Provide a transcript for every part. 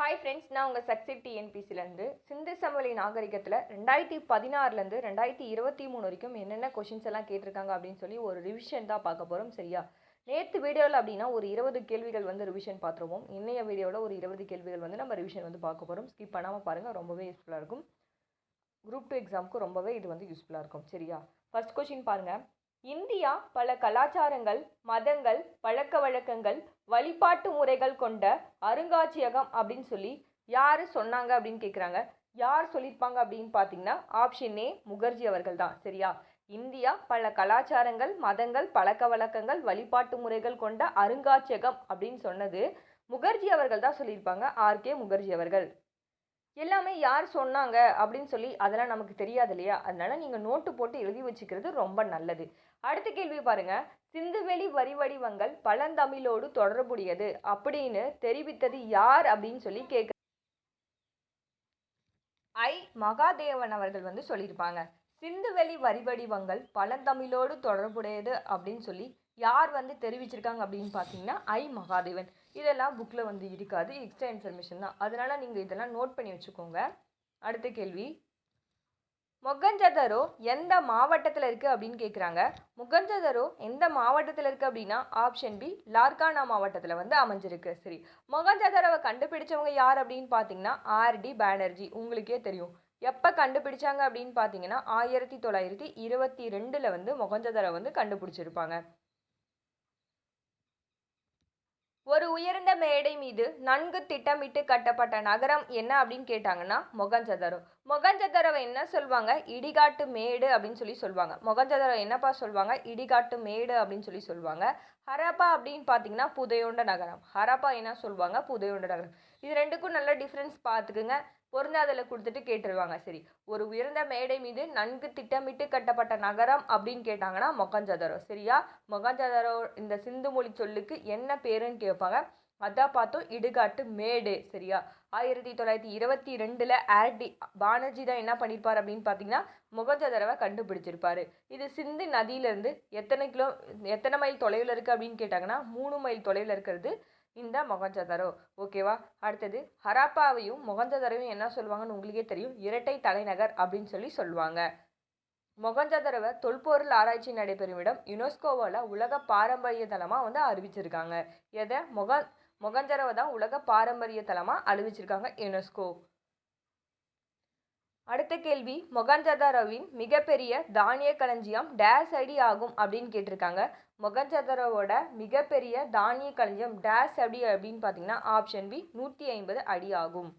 Hi friends நான் உங்கள் சக்சிட் டிஎன்பிசிலேருந்து சிந்து சமவெளி நாகரிகத்தில் ரெண்டாயிரத்தி பதினாறுலேருந்து ரெண்டாயிரத்தி இருபத்தி மூணு வரைக்கும் என்னென்ன கொஷின்ஸ் எல்லாம் கேட்டிருக்காங்க அப்படின்னு சொல்லி ஒரு ரிவிஷன் தான் பார்க்க போகிறோம் சரியா? நேற்று வீடியோவில் அப்படின்னா ஒரு இருபது கேள்விகள் வந்து ரிவிஷன் பார்த்துருவோம். இன்றைய வீடியோவில் ஒரு இருபது கேள்விகள் வந்து நம்ம ரிவிஷன் வந்து பார்க்க போகிறோம் ஸ்கிப் பண்ணாமல் பாருங்கள் ரொம்பவே யூஸ்ஃபுல்லாக இருக்கும். குரூப் டூ எக்ஸாமுக்கு ரொம்பவே இது வந்து யூஸ்ஃபுல்லாக இருக்கும் சரியா? ஃபர்ஸ்ட் கொஷின் பாருங்கள் இந்தியா பல கலாச்சாரங்கள் மதங்கள் பழக்க வழக்கங்கள் வழிபாட்டு முறைகள் கொண்ட அருங்காட்சியகம் அப்படின்னு சொல்லி யார் சொன்னாங்க அப்படின்னு கேட்குறாங்க யார் சொல்லியிருப்பாங்க அப்படின்னு பார்த்தீங்கன்னா ஆப்ஷன் ஏ முகர்ஜி அவர்கள் தான் சரியா? இந்தியா பல கலாச்சாரங்கள் மதங்கள் பழக்க வழக்கங்கள் வழிபாட்டு முறைகள் கொண்ட அருங்காட்சியகம் அப்படின்னு சொன்னது முகர்ஜி அவர்கள் தான் சொல்லியிருப்பாங்க ஆர்கே முகர்ஜி அவர்கள். எல்லாமே யார் சொன்னாங்க அப்படின்னு சொல்லி அதெல்லாம் நமக்கு தெரியாது இல்லையா? அதனால நீங்கள் நோட்டு போட்டு எழுதி வச்சுக்கிறது ரொம்ப நல்லது. அடுத்த கேள்வி பாருங்க. சிந்துவெளி வரி வடிவங்கள் பழந்தமிழோடு தொடர்புடையது அப்படின்னு தெரிவித்தது யார் அப்படின்னு சொல்லி கேட்க ஐ. மகாதேவன் அவர்கள் வந்து சொல்லியிருப்பாங்க. சிந்துவெளி வரி வடிவங்கள் பழந்தமிழோடு தொடர்புடையது அப்படின்னு சொல்லி யார் வந்து தெரிவிச்சிருக்காங்க அப்படின்னு பார்த்தீங்கன்னா ஐ. மகாதேவன். இதெல்லாம் புக்கில் வந்து இருக்காது. எக்ஸ்ட்ரா இன்ஃபர்மேஷன் தான். அதனால் நீங்கள் இதெல்லாம் நோட் பண்ணி வச்சுக்கோங்க. அடுத்த கேள்வி. மொகஞ்சதரோ எந்த மாவட்டத்தில் இருக்குது அப்படின்னு கேட்குறாங்க மொகஞ்சதரோ எந்த மாவட்டத்தில் இருக்குது அப்படின்னா ஆப்ஷன் பி லார்கானா மாவட்டத்தில் வந்து அமைஞ்சிருக்கு. சரி மொகஞ்சதரோவை கண்டுபிடிச்சவங்க யார் அப்படின்னு பார்த்தீங்கன்னா ஆர்டி பானர்ஜி. உங்களுக்கே தெரியும். எப்போ கண்டுபிடிச்சாங்க அப்படின்னு பார்த்தீங்கன்னா ஆயிரத்தி தொள்ளாயிரத்தி இருபத்தி ரெண்டில் வந்து மொகஞ்சதரை வந்து கண்டுபிடிச்சிருப்பாங்க. ஒரு உயர்ந்த மேடை மீது நன்கு திட்டமிட்டு கட்டப்பட்ட நகரம் என்ன அப்படின்னு கேட்டாங்கன்னா மொகஞ்சதரோ மொகஞ்சதரோவை என்ன சொல்லுவாங்க? இடிகாட்டு மேடு அப்படின்னு சொல்லி சொல்லுவாங்க. மொகஞ்சதரோ என்னப்பா சொல்லுவாங்க? இடிகாட்டு மேடு அப்படின்னு சொல்லி சொல்லுவாங்க. ஹரப்பா அப்படின்னு பார்த்தீங்கன்னா புதையோண்ட நகரம். ஹரப்பா என்ன சொல்லுவாங்க? புதையோண்ட நகரம். இது ரெண்டுக்கும் நல்ல டிஃப்ரென்ஸ் பார்த்துக்குங்க. பொருந்தாதில் கொடுத்துட்டு கேட்டுருவாங்க. சரி ஒரு உயர்ந்த மேடை மீது நன்கு திட்டமிட்டு கட்டப்பட்ட நகரம் அப்படின்னு கேட்டாங்கன்னா மொகஞ்சதரோ. சரியா? மொகஞ்சதரோ இந்த சிந்து மொழி சொல்லுக்கு என்ன பேருன்னு கேட்பாங்க அதான் பார்த்தோம் இடுகாட்டு மேடு. சரியா? ஆயிரத்தி தொள்ளாயிரத்தி இருபத்தி ரெண்டில் ஆர்டி பானர்ஜி தான் என்ன பண்ணியிருப்பார் அப்படின்னு பார்த்தீங்கன்னா முகஞ்சதரவை கண்டுபிடிச்சிருப்பார். இது சிந்து நதியிலேருந்து எத்தனை கிலோ எத்தனை மைல் தொலைவில் இருக்குது அப்படின்னு கேட்டாங்கன்னா மூணு மைல் தொலைவில் இருக்கிறது இந்த மொகஞ்சதரோ. ஓகேவா? அடுத்தது ஹராப்பாவையும் மொகஞ்சதரையும் என்ன சொல்லுவாங்கன்னு உங்களுக்கே தெரியும். இரட்டை தலைநகர் அப்படின்னு சொல்லி சொல்லுவாங்க. மொகஞ்சதரவை தொல்பொருள் ஆராய்ச்சி நடைபெறும் இடம் யுனெஸ்கோவில் உலக பாரம்பரிய தலமாக வந்து அறிவிச்சிருக்காங்க. எதை? மொக மொகஞ்சரவை தான் உலக பாரம்பரிய தலமாக அறிவிச்சிருக்காங்க யுனெஸ்கோ. அடுத்த கேள்வி மொகஞ்சதாரோவின் மிகப்பெரிய தானிய களஞ்சியம் டேஸ் அடி ஆகும் அப்படின்னு கேட்டிருக்காங்க. மொகஞ்சதரோட மிகப்பெரிய தானிய களஞ்சியம் டேஸ் அடி அப்படின்னு பார்த்தீங்கன்னா ஆப்ஷன் பி நூற்றி ஐம்பது அடி ஆகும்.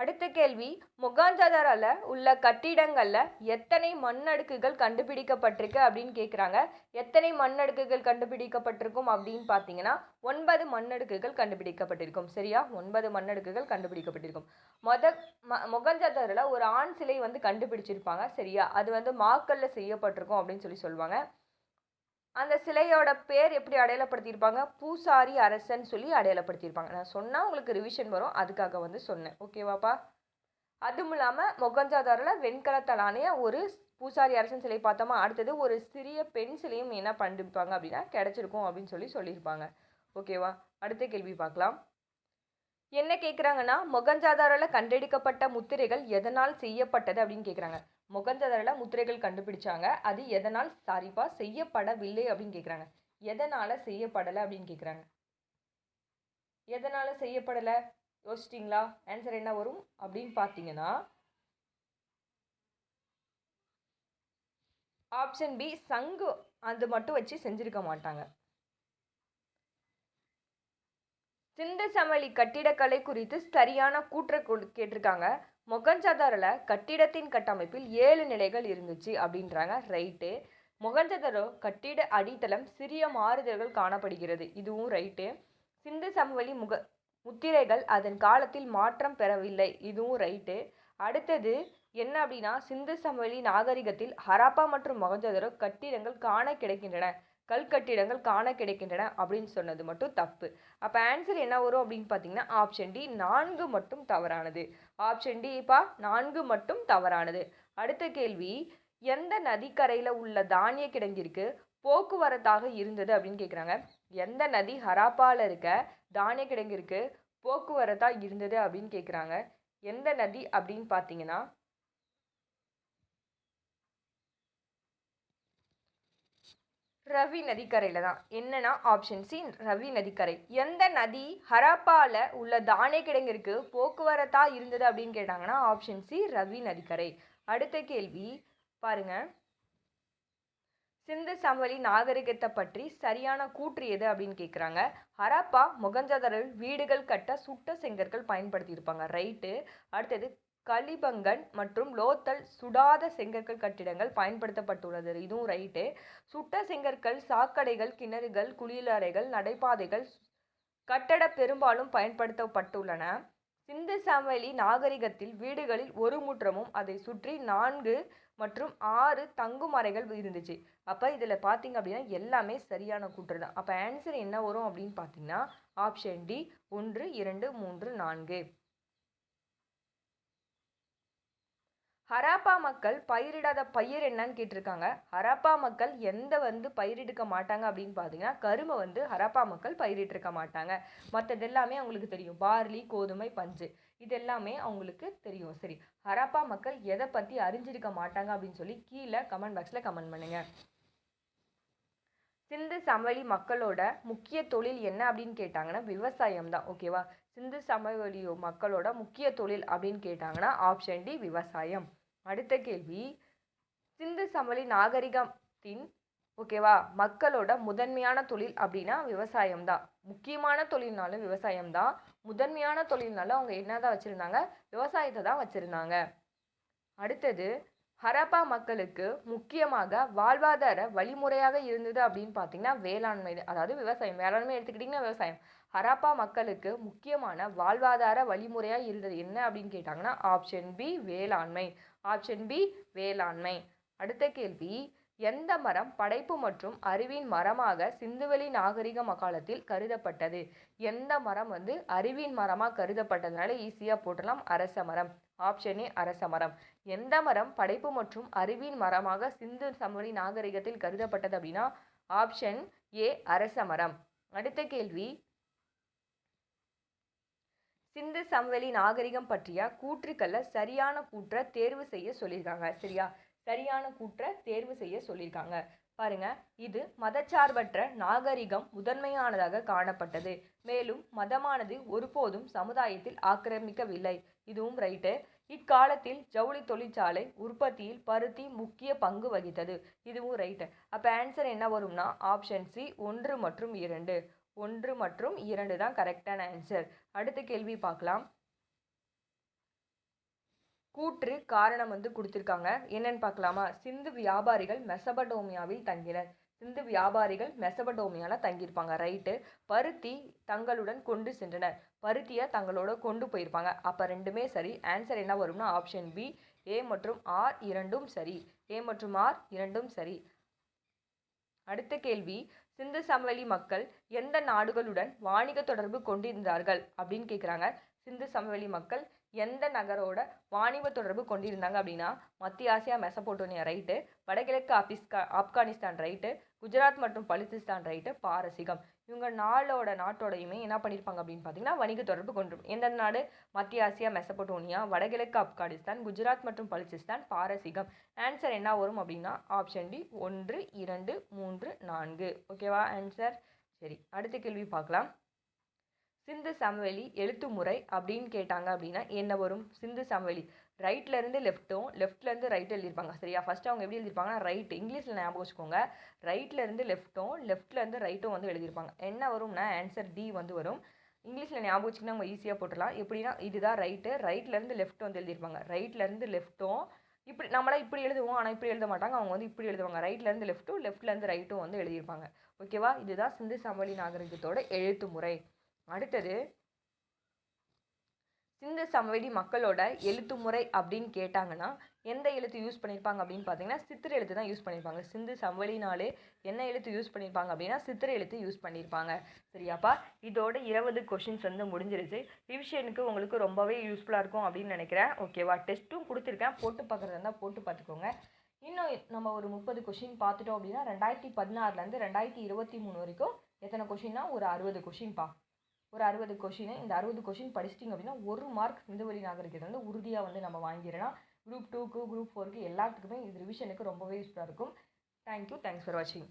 அடுத்த கேள்வி மொகாஞ்சாதாரால உள்ள கட்டிடங்களில் எத்தனை மண்ணடுக்குகள் கண்டுபிடிக்கப்பட்டிருக்கு அப்படின்னு கேட்குறாங்க எத்தனை மண்ணடுக்குகள் கண்டுபிடிக்கப்பட்டிருக்கும் அப்படின்னு பார்த்தீங்கன்னா ஒன்பது மண்ணடுக்குகள் கண்டுபிடிக்கப்பட்டிருக்கும். சரியா? ஒன்பது மண்ணடுக்குகள் கண்டுபிடிக்கப்பட்டிருக்கும். மொத ம மொகஞ்சதாரில் ஒரு ஆண் சிலை வந்து கண்டுபிடிச்சிருப்பாங்க. சரியா? அது வந்து மாக்கல்ல செய்யப்பட்டிருக்கும் அப்படின்னு சொல்லி சொல்லுவாங்க. அந்த சிலையோட பேர் எப்படி அடையாளப்படுத்தியிருப்பாங்க? பூசாரி அரசன் சொல்லி அடையாளப்படுத்தியிருப்பாங்க. நான் சொன்னால் உங்களுக்கு ரிவிஷன் வரும். அதுக்காக வந்து சொன்னேன். ஓகேவாப்பா அதுவும் இல்லாமல் மொகஞ்சாதாரில் வெண்கலத்தலானே ஒரு பூசாரி அரசன் சிலை பார்த்தோமா? அடுத்தது ஒரு சிறிய பெண் சிலையும் என்ன பண்ணிருப்பாங்க அப்படின்னா கிடச்சிருக்கும் அப்படின்னு சொல்லி சொல்லியிருப்பாங்க. ஓகேவா அடுத்த கேள்வி பார்க்கலாம். என்ன கேட்குறாங்கன்னா மொகஞ்சாதாரில் கண்டெடுக்கப்பட்ட முத்திரைகள் எதனால் செய்யப்பட்டது அப்படின்னு கேட்குறாங்க மொகஞ்சதாரில் முத்திரைகள் கண்டுபிடிச்சாங்க. அது எதனால் சரிப்பா செய்யப்படவில்லை அப்படின்னு கேட்குறாங்க எதனால் செய்யப்படலை அப்படின்னு கேட்குறாங்க எதனால் செய்யப்படலை? யோசிச்சிட்டிங்களா? ஆன்சர் என்ன வரும்? அப்படின்னு பார்த்தீங்கன்னா ஆப்ஷன் பி சங்கு அது மட்டும் வச்சு செஞ்சுருக்க மாட்டாங்க. சிந்து சமவெளி கட்டிடக்கலை குறித்து சரியான கூற்றை கேட்டிருக்காங்க. மொகஞ்சதாரில் கட்டிடத்தின் கட்டமைப்பில் ஏழு நிலைகள் இருந்துச்சு அப்படின்றாங்க ரைட்டு. மொகஞ்சதரோ கட்டிட அடித்தளம் சிறிய மாறுதல்கள் காணப்படுகிறது. இதுவும் ரைட்டு. சிந்து சமவெளி முக முத்திரைகள் அதன் காலத்தில் மாற்றம் பெறவில்லை. இதுவும் ரைட்டு. அடுத்தது என்ன அப்படின்னா சிந்து சமவெளி நாகரிகத்தில் ஹராப்பா மற்றும் மொகஞ்சதரோ கட்டிடங்கள் காண கிடைக்கின்றன. கல்கட்டிடங்கள் காண கிடைக்கின்றன அப்படின்னு சொன்னது மட்டும் தப்பு. அப்போ ஆன்சர் என்ன வரும் அப்படின்னு பார்த்தீங்கன்னா ஆப்ஷன் டி நான்கு மட்டும் தவறானது. ஆப்ஷன் டிப்பா நான்கு மட்டும் தவறானது. அடுத்த கேள்வி எந்த நதிக்கரையில் உள்ள தானிய கிடங்கிற்கு போக்குவரத்தாக இருந்தது அப்படின்னு கேட்குறாங்க எந்த நதி ஹராப்பாவில் இருக்க தானிய கிடங்கிற்கு போக்குவரத்தாக இருந்தது அப்படின்னு கேட்குறாங்க எந்த நதி அப்படின்னு பார்த்தீங்கன்னா ரவி நதிக்கரையில் தான். என்னன்னா ஆப்ஷன் சி ரவி நதிக்கரை. எந்த நதி ஹராப்பாவில் உள்ள தானே கிடங்கிற்கு போக்குவரத்தாக இருந்தது அப்படின்னு கேட்டாங்கன்னா ஆப்ஷன் சி ரவி நதிக்கரை. அடுத்த கேள்வி பாருங்க. சிந்து சமவெளி நாகரிகத்தை பற்றி சரியான கூற்று எது அப்படின்னு கேட்குறாங்க ஹராப்பா மொகஞ்சதரில் வீடுகள் கட்ட சுட்ட செங்கற்கள் பயன்படுத்தியிருப்பாங்க. ரைட்டு அடுத்தது கலிபங்கன் மற்றும் லோத்தல் சுடாத செங்கற்கள் கட்டிடங்கள் பயன்படுத்தப்பட்டுள்ளது. இதுவும் ரைட்டு சுட்ட செங்கற்கள் சாக்கடைகள் கிணறுகள் குளியலறைகள் நடைபாதைகள் கட்டட பெரும்பாலும் பயன்படுத்தப்பட்டுள்ளன. சிந்து சமவெளி நாகரிகத்தில் வீடுகளில் ஒரு முற்றமும் அதை சுற்றி நான்கு மற்றும் ஆறு தங்கும் அறைகள் இருந்துச்சு. அப்போ இதில் பார்த்தீங்க அப்படின்னா எல்லாமே சரியான கூற்று தான். அப்போ ஆன்சர் என்ன வரும் அப்படின்னு பார்த்தீங்கன்னா ஆப்ஷன் டி ஒன்று இரண்டு மூன்று நான்கு. ஹராப்பா மக்கள் பயிரிடாத பயிர் என்னன்னு கேட்டிருக்காங்க. ஹராப்பா மக்கள் எந்த வந்து பயிரிடுக்க மாட்டாங்க அப்படின்னு பார்த்தீங்கன்னா கரும்பை வந்து ஹராப்பா மக்கள் பயிரிட்டிருக்க மாட்டாங்க. மற்றது எல்லாமே அவங்களுக்கு தெரியும். பார்லி கோதுமை பஞ்சு. இது எல்லாமே அவங்களுக்கு தெரியும். சரி ஹராப்பா மக்கள் எதை பற்றி அறிஞ்சிருக்க மாட்டாங்க அப்படின்னு சொல்லி கீழே கமெண்ட் பாக்ஸில் கமெண்ட் பண்ணுங்கள் சிந்து சமவெளி மக்களோட முக்கிய தொழில் என்ன அப்படின்னு கேட்டாங்கன்னா விவசாயம் தான். ஓகேவா சிந்து சமவெளி மக்களோட முக்கிய தொழில் அப்படின்னு கேட்டாங்கன்னா ஆப்ஷன் டி விவசாயம். அடுத்த கேள்வி. சிந்து சமவெளி நாகரிகத்தின் ஓகேவா மக்களோட முதன்மையான தொழில் அப்படின்னா விவசாயம் தான் முக்கியமான தொழில்னாலும் விவசாயம் தான் முதன்மையான தொழில்னாலும் அவங்க என்னதான் வச்சுருந்தாங்க? விவசாயத்தை தான் வச்சுருந்தாங்க. அடுத்தது ஹரப்பா மக்களுக்கு முக்கியமாக வாழ்வாதார வழிமுறையாக இருந்தது அப்படின்னு பார்த்தீங்கன்னா வேளாண்மை அதாவது விவசாயம் வேளாண்மை எடுத்துக்கிட்டிங்கன்னா விவசாயம். ஹராப்பா மக்களுக்கு முக்கியமான வாழ்வாதார வழிமுறையாக இருந்தது என்ன அப்படின்னு கேட்டாங்கன்னா ஆப்ஷன் பி வேளாண்மை. ஆப்ஷன் பி வேளாண்மை. அடுத்த கேள்வி எந்த மரம் படைப்பு மற்றும் அறிவின் மரமாக சிந்துவெளி நாகரிக மகாலத்தில் கருதப்பட்டது? எந்த மரம் வந்து அறிவின் மரமாக கருதப்பட்டதுனால ஈஸியாக போட்டலாம் அரச மரம். ஆப்ஷன் ஏ அரச மரம். எந்த மரம் படைப்பு மற்றும் அறிவின் மரமாக சிந்து சமவெளி நாகரிகத்தில் கருதப்பட்டது அப்படின்னா ஆப்ஷன் ஏ அரச மரம். அடுத்த கேள்வி. சிந்து சமவெளி நாகரிகம் பற்றிய கூற்றுக்களில் சரியான கூற்றை தேர்வு செய்ய சொல்லியிருக்காங்க. சரியா? சரியான கூற்றை தேர்வு செய்ய சொல்லியிருக்காங்க. பாருங்க இது மதச்சார்பற்ற நாகரிகம் முதன்மையானதாக காணப்பட்டது. மேலும் மதமானது ஒருபோதும் சமுதாயத்தில் ஆக்கிரமிக்கவில்லை. இதுவும் ரைட்டு. இக்காலத்தில் ஜவுளி தொழிற்சாலை உற்பத்தியில் பருத்தி முக்கிய பங்கு வகித்தது. இதுவும் ரைட்டு. அப்போ ஆன்சர் என்ன வரும்னா ஆப்ஷன் சி ஒன்று மற்றும் இரண்டு. ஒன்று மற்றும் இரண்டு தான் கரெக்டான ஆன்சர் அடுத்த கேள்வி பார்க்கலாம். கூற்று காரணம் வந்து கொடுத்துருக்காங்க. என்னன்னு பார்க்கலாமா? சிந்து வியாபாரிகள் மெசபடோமியாவில் தங்கினர். சிந்து வியாபாரிகள் மெசபடோமியாவில் தங்கியிருப்பாங்க. ரைட்டு பருத்தி தங்களுடன் கொண்டு சென்றனர். பருத்தியை தங்களோட கொண்டு போயிருப்பாங்க. அப்போ ரெண்டுமே சரி. ஆன்சர் என்ன வரும்னா ஆப்ஷன் பி ஏ மற்றும் ஆர் இரண்டும் சரி. ஏ மற்றும் ஆர் இரண்டும் சரி. அடுத்த கேள்வி சிந்து சமவெளி மக்கள் எந்த நாடுகளுடன் வாணிக தொடர்பு கொண்டிருந்தார்கள் அப்படின்னு கேட்குறாங்க சிந்து சமவெளி மக்கள் எந்த நகரோட வாணிப தொடர்பு கொண்டிருந்தாங்க அப்படின்னா மத்திய ஆசியா மெசபோட்டோனியா ரைட்டு வடகிழக்கு ஆபிஸ்கா ஆப்கானிஸ்தான் ரைட்டு குஜராத் மற்றும் பலுச்சிஸ்தான் ரைட்டு பாரசீகம். இவங்க நாளோட நாட்டோடையுமே என்ன பண்ணியிருப்பாங்க அப்படின்னு பார்த்தீங்கன்னா வணிக தொடர்பு கொண்டு எந்த நாடு? மத்திய ஆசியா மெசபோட்டோனியா வடகிழக்கு ஆப்கானிஸ்தான் குஜராத் மற்றும் பலுச்சிஸ்தான் பாரசீகம். ஆன்சர் என்ன வரும் அப்படின்னா ஆப்ஷன் டி ஒன்று இரண்டு மூன்று நான்கு. ஓகேவா ஆன்சர் சரி அடுத்த கேள்வி பார்க்கலாம். சிந்து சமவெளி எழுத்து முறை அப்படின்னு கேட்டாங்க அப்படின்னா என்ன வரும்? சிந்து சமவெளி. ரைட்லேருந்து லெஃப்ட்டும் லெஃப்ட்லேருந்து ரைட் எழுதியிருப்பாங்க. சரியா? ஃபஸ்ட்டு அவங்க எப்படி எழுதியிருப்பாங்கன்னா ரைட் இங்கிலீஷில் ஞாபகம் வச்சுக்கோங்க. ரைட்லேருந்து லெஃப்ட்டும் லெஃப்ட்லேருந்து ரைட்டும் வந்து எழுதியிருப்பாங்க. என்ன வரும்னா ஆன்சர் டி வந்து வரும். இங்கிலீஷில் ஞாபகம் வச்சுக்கினா நம்ம ஈஸியாக போட்டுடலாம். எப்படின்னா இதுதான் ரைட்டு ரைட்லேருந்து லெஃப்ட் வந்து எழுதியிருப்பாங்க. ரைட்லேருந்து லெஃப்ட்டும் இப்படி நம்மளாம் இப்படி எழுதுவோம் ஆனால் இப்படி எழுத மாட்டாங்க. அவங்க வந்து இப்படி எழுதுவாங்க. ரைட்லேருந்து லெஃப்ட்டும் லெஃப்ட்லேருந்து ரைட்டும் வந்து எழுதியிருப்பாங்க. ஓகேவா இதுதான் சிந்து சமவெளி நாகரிகத்தோட எழுத்து முறை. அடுத்தது சிந்து சமவெளி மக்களோட எழுத்து முறை அப்படின்னு கேட்டாங்கன்னா எந்த எழுத்து யூஸ் பண்ணியிருப்பாங்க அப்படின்னு பார்த்தீங்கன்னா சித்திர எழுத்து தான் யூஸ் பண்ணியிருப்பாங்க சிந்து சமவெளினாலே என்ன எழுத்து யூஸ் பண்ணியிருப்பாங்க அப்படின்னா சித்திர எழுத்து யூஸ் பண்ணியிருப்பாங்க சரியாப்பா? இதோட இருபது கொஷின்ஸ் வந்து முடிஞ்சிருச்சு. ரிவிஷனுக்கு உங்களுக்கு ரொம்பவே யூஸ்ஃபுல்லாக இருக்கும் அப்படின்னு நினைக்கிறேன். ஓகேவா டெஸ்ட்டும் கொடுத்துருக்கேன். போட்டு பார்க்குறதா இருந்தால் போட்டு பார்த்துக்கோங்க இன்னும் நம்ம ஒரு முப்பது கொஷின் பார்த்துட்டோம் அப்படின்னா ரெண்டாயிரத்தி பதினாறுலேருந்து ரெண்டாயிரத்தி இருபத்தி மூணு வரைக்கும் எத்தனை கொஷின்னா ஒரு அறுபது கொஷின்ப்பா ஒரு அறுபது கொஷின் இந்த அறுபது கொஷின் படிச்சிட்டிங்க அப்படின்னா ஒரு மார்க் சிந்துவெளி நாகரிகத்தை வந்து உறுதியாக வந்து நம்ம வாங்கிடலாம். குரூப் டூக்கு குரூப் ஃபோருக்கு எல்லாத்துக்குமே இது ரிவிஷனுக்கு ரொம்பவே யூஸ்ஃபுல்லாக இருக்கும். தேங்க்யூ தேங்க்ஸ் ஃபார் வாட்சிங்